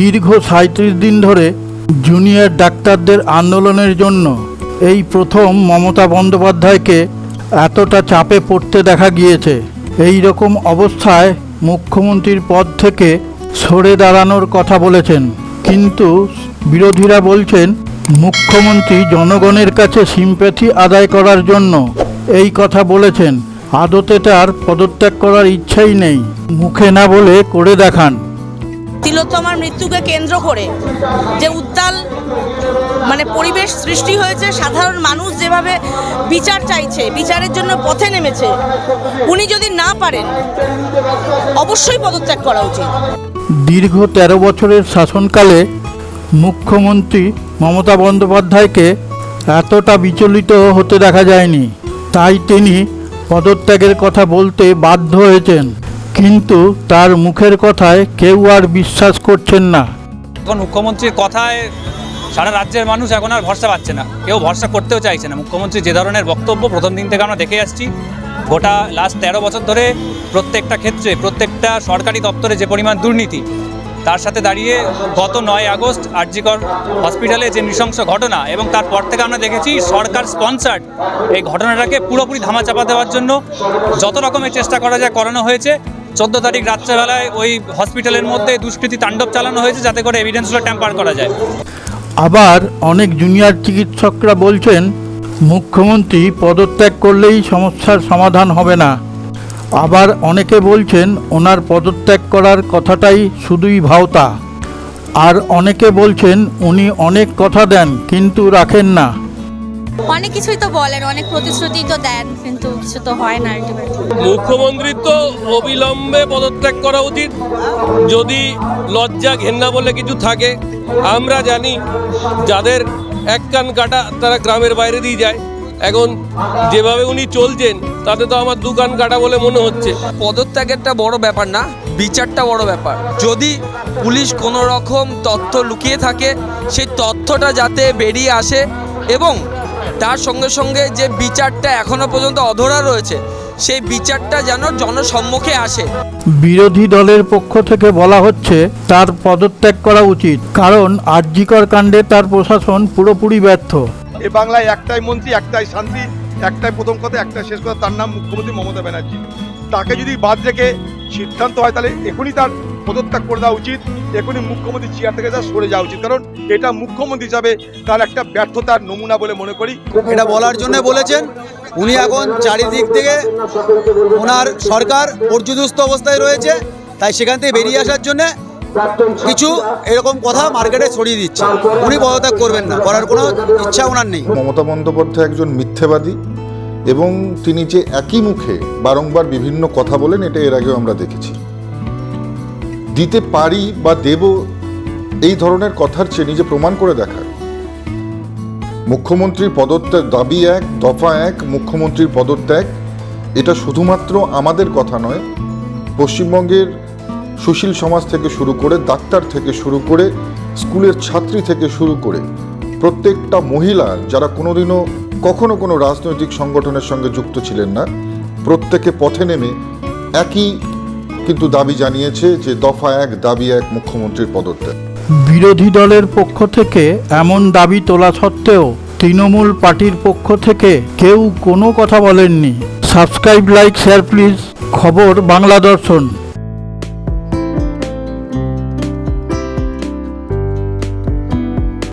দীর্ঘ সাঁত্রিশ দিন ধরে জুনিয়র ডাক্তারদের আন্দোলনের জন্য এই প্রথম মমতা বন্দ্যোপাধ্যায়কে এতটা চাপে পড়তে দেখা গিয়েছে। এই রকম অবস্থায় মুখ্যমন্ত্রীর পদ থেকে সরে দাঁড়ানোর কথা বলেছেন। কিন্তু বিরোধীরা বলছেন, মুখ্যমন্ত্রী জনগণের কাছে সিম্প্যাথি আদায় করার জন্য এই কথা বলেছেন। আদতে তার পদত্যাগ করার ইচ্ছাই নেই। মুখে না বলে করে দেখান। তিলোত্তমার মৃত্যুকে কেন্দ্র করে যে উত্তাল মানে পরিবেশ সৃষ্টি হয়েছে, সাধারণ মানুষ যেভাবে বিচার চাইছে, বিচারের জন্য পথে নেমেছে, উনি যদি না পারেন, অবশ্যই পদত্যাগ করা উচিত। দীর্ঘ তেরো বছরের শাসনকালে মুখ্যমন্ত্রী মমতা বন্দ্যোপাধ্যায়কে এতটা বিচলিত হতে দেখা যায়নি। তাই তিনি পদত্যাগের কথা বলতে বাধ্য হয়েছেন। কিন্তু তার মুখের কথায় কেউ আর বিশ্বাস করছেন না। এখন মুখ্যমন্ত্রীর কথায় সারা রাজ্যের মানুষ এখন আর ভরসা পাচ্ছে না। কেউ ভরসা করতেও চাইছে না। মুখ্যমন্ত্রী যে ধরনের বক্তব্য প্রথম দিন থেকে আমরা দেখে আসছি, গোটা লাস্ট তেরো বছর ধরে প্রত্যেকটা ক্ষেত্রে, প্রত্যেকটা সরকারি দপ্তরে যে পরিমাণ দুর্নীতি, তার সাথে দাঁড়িয়ে গত নয় আগস্ট আরজিকর হসপিটালে যে নৃশংস ঘটনা এবং তারপর থেকে আমরা দেখেছি সরকার স্পন্সার্ড এই ঘটনাটাকে পুরোপুরি ধামাচাপা দেওয়ার জন্য যত রকমের চেষ্টা করা যায় করানো হয়েছে। চোদ্দ তারিখ রাত্রেবেলায় ওই হসপিটালের মধ্যে দুষ্কৃতি তাণ্ডব চালানো হয়েছে যাতে করে এভিডেন্সগুলো ট্যাম্পার করা যায়। আবার অনেক জুনিয়র চিকিৎসকরা বলছেন, মুখ্যমন্ত্রী পদত্যাগ করলেই সমস্যার সমাধান হবে না। আবার অনেকে বলছেন, ওনার পদত্যাগ করার কথাটাই শুধুই ভাওতা। আর অনেকে বলছেন, উনি অনেক কথা দেন, কিন্তু রাখেন না। অনেক কিছুই তো বলেন অনেক প্রতিশ্রুতি তো দেন কিন্তু কিছু তো হয় না আলটিমেটলি মুখ্যমন্ত্রীর তো অবিলম্বে পদত্যাগ করা উচিত। যদি লজ্জা ঘেন্না বলে কিছু থাকে আমরা জানি যাদের এক কান কাটা তারা গ্রামের বাইরে দিয়ে যায়। এখন যেভাবে উনি চলছেন তাতে তো আমার দু কান কাটা বলে মনে হচ্ছে। পদত্যাগেরটা বড় ব্যাপার না বিচারটা বড় ব্যাপার। যদি পুলিশ কোনো রকম তথ্য লুকিয়ে থাকে সেই তথ্যটা যাতে বেরিয়ে আসে এবং তার সঙ্গে সঙ্গে যে বিচারটা এখনও পর্যন্ত অধরা রয়েছে সেই বিচারটা যেন জনসম্মুখে আসে। বিরোধী দলের পক্ষ থেকে বলা হচ্ছে তার পদত্যাগ করা উচিত কারণ আর্যিকর কাণ্ডে তার প্রশাসন পুরোপুরি ব্যর্থ। এ বাংলায় একটাই মন্ত্রী একটাই শান্তি একটাই প্রথম কথা একটাই শেষ কথা তার নাম মুখ্যমন্ত্রী মমতা ব্যানার্জি। তাকে যদি বাদ রেখে সিদ্ধান্ত হয় তাহলে এখনই তার পদত্যাগ করে দেওয়া উচিত। এখনই মুখ্যমন্ত্রী চেয়ার থেকে তার সরে যাওয়া উচিত। কারণ এটা মুখ্যমন্ত্রী হিসাবে তার একটা ব্যর্থতার নমুনা বলে মনে করি। এটা বলার জন্য বলেছেন উনি এখন চারিদিক থেকে ওনার সরকার পর্যুদস্ত অবস্থায় রয়েছে তাই সেখান থেকে বেরিয়ে আসার জন্য কিছু এরকম কথা মার্কেটে ছড়িয়ে দিচ্ছে। উনি পদত্যাগ করবেন না করার কোনো ইচ্ছা ওনার নেই। মমতা বন্দ্যোপাধ্যায় একজন মিথ্যেবাদী এবং তিনি যে একই মুখে বারংবার বিভিন্ন কথা বলেন এটা এর আগেও আমরা দেখেছি। দিতে পারি বা দেব এই ধরনের কথার চেয়ে নিজে প্রমাণ করে দেখার মুখ্যমন্ত্রীর পদত্যাগ দাবি এক, দফা এক, মুখ্যমন্ত্রীর পদত্যাগ, এটা শুধুমাত্র আমাদের কথা নয়, পশ্চিমবঙ্গের সুশীল সমাজ থেকে শুরু করে, ডাক্তার থেকে শুরু করে, স্কুলের ছাত্রী থেকে শুরু করে, প্রত্যেকটা মহিলা যারা কোনোদিনও কখনো কোনো রাজনৈতিক সংগঠনের সঙ্গে যুক্ত ছিলেন না, প্রত্যেকে পথে নেমে একই কিন্তু দাবি জানিয়েছে যে দফা এক দাবি এক মুখ্যমন্ত্রীর পদত্যাগ। বিরোধী দলের পক্ষ থেকে এমন দাবি তোলা সত্ত্বেও তৃণমূল পার্টির পক্ষ থেকে কেউ কোনো কথা বলেননি। Subscribe, like, share please. Khobor Bangla Dorshon.